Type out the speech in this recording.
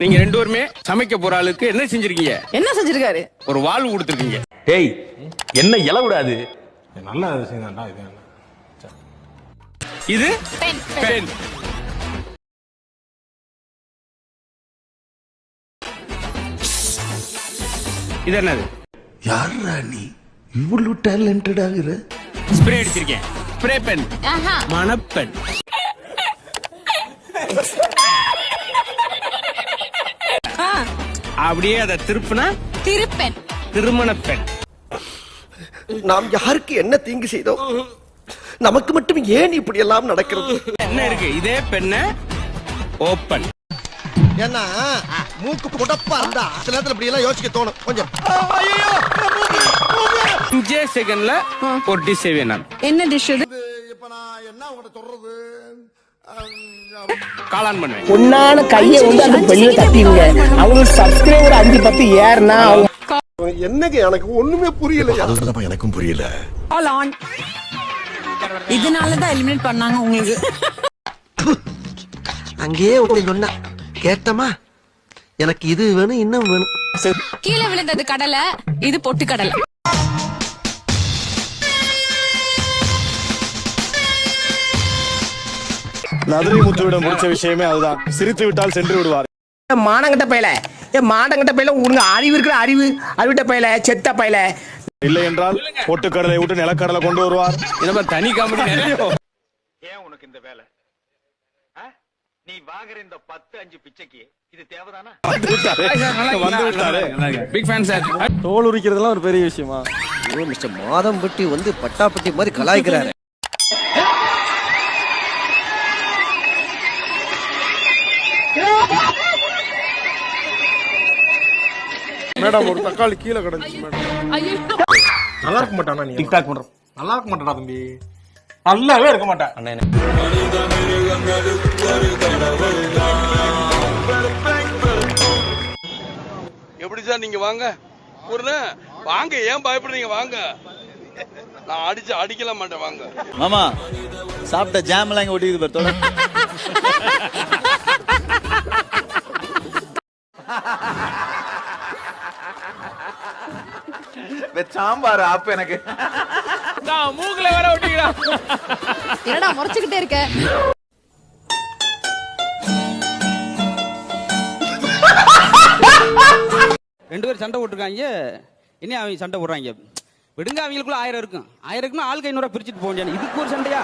நீங்க ரெண்டு பேருமே சமைக்க போற ஆளுக்கு என்ன செஞ்சிருக்கீங்க? என்ன செஞ்சிருக்காரு? ஒரு வாழ்வு கொடுத்துருக்கீங்க டேய் என்ன இல விடாது நல்ல விஷயம் தான்டா இது இது பெண் பெண் இது என்னது? யாரா நீ? இவ்வளவு டேலண்டட் ஆகுற ஸ்ப்ரே அடிச்சிருக்கேன். ஸ்ப்ரே பென் ஆஹா. மணப்பெண். அப்படியே அதை திருப்புனா திருப்பெண் திருமண பெண் நாம் யாருக்கு என்ன தீங்கு செய்தோம் நமக்கு மட்டும் ஏன் இப்படி எல்லாம் நடக்கிறது? என்ன இருக்கு? இதே பெண்ண ஓப்பன். ஏன்னா மூக்கு புடப்பா இருந்தா சில நேரத்துல இப்படி எல்லாம் யோசிக்க தோணும். கொஞ்சம். அஞ்சே செகண்ட்ல ஒரு டிஷ் செய்வேன் நான். என்ன டிஷ் இது இப்ப நான் என்ன உங்கள்ட்ட சொல்றது? காளான் பொண்ணான கையை வந்து அந்த பெண்ணில் தட்டிடுங்க. அவங்களுக்கு சப்ஸ்கிரைபர் அஞ்சு பத்து ஏறுனா அவங்க என்னங்க எனக்கு ஒண்ணுமே புரியல அதுதான் எனக்கும் புரியல. ஆன் இதனால தான் எலிமினேட் பண்ணாங்க உங்களுக்கு. அங்கேயே ஒண்ணு சொன்னா கேட்டமா? எனக்கு இது வேணும் இன்னும் வேணும். கீழே விழுந்தது கடலை இது பொட்டு கடலை நதுரை முத்துவிடம் முடிச்ச விஷயமே அதுதான். சிரித்து விட்டால் சென்று விடுவார். மானங்கட்ட பையல. ஏ மானங்கட்ட பையல உனக்கு அறிவு இருக்கிற அறிவு. அறிவிட்ட பையல செத்த பையல. இல்லை என்றால் பொட்டுக்கடலை விட்டு நிலக்கடலை கொண்டு வருவார். இந்த மாதிரி தனி காமெடி ஏன் உனக்கு இந்த வேலை? ஆ? நீ வாங்குற இந்த பத்து அஞ்சு பிச்சைக்கு இது தேவைதானா? வந்து விட்டாரு பிக் ஃபேன் சார் தோல் உரிக்கிறதுலாம் ஒரு பெரிய விஷயமா? மிஸ்டர் மாதம்பட்டி வந்து பட்டாப்பட்டி மாதிரி கலாய்க்கிறாரு. மேடம் ஒரு தக்காளி கீழே கிடந்துச்சு மேடம். நல்லா இருக்க மாட்டானா நீ? டிக்டாக் பண்றோம். நல்லா இருக்க மாட்டாடா தம்பி? நல்லாவே இருக்க மாட்டேன் எப்படி சார் நீங்க வாங்க? ஒரு வாங்க ஏன் பயப்படுறீங்க? வாங்க. நான் அடிச்சு அடிக்கலாம் மாட்டேன் வாங்க. மாமா சாப்பிட்ட ஜாம் எல்லாம் இங்க ஒட்டிக்குது பாரு சாம்பார் அப்ப எனக்கு. மூக்குல வர விட்டீங்களா என்னடா முறைச்சுக்கிட்டே இருக்க? ரெண்டு பேரும் சண்டை போட்டுருக்காங்க. இனி அவங்க சண்டை போடுறாங்க. விடுங்க அவங்களுக்குள்ள ஆயிரம் இருக்கும். ஆயிரம் இருக்குன்னா ஆளுக்கு ஐநூறுவா பிரிச்சுட்டு போக முடியாது இதுக்கு ஒரு சண்டையா?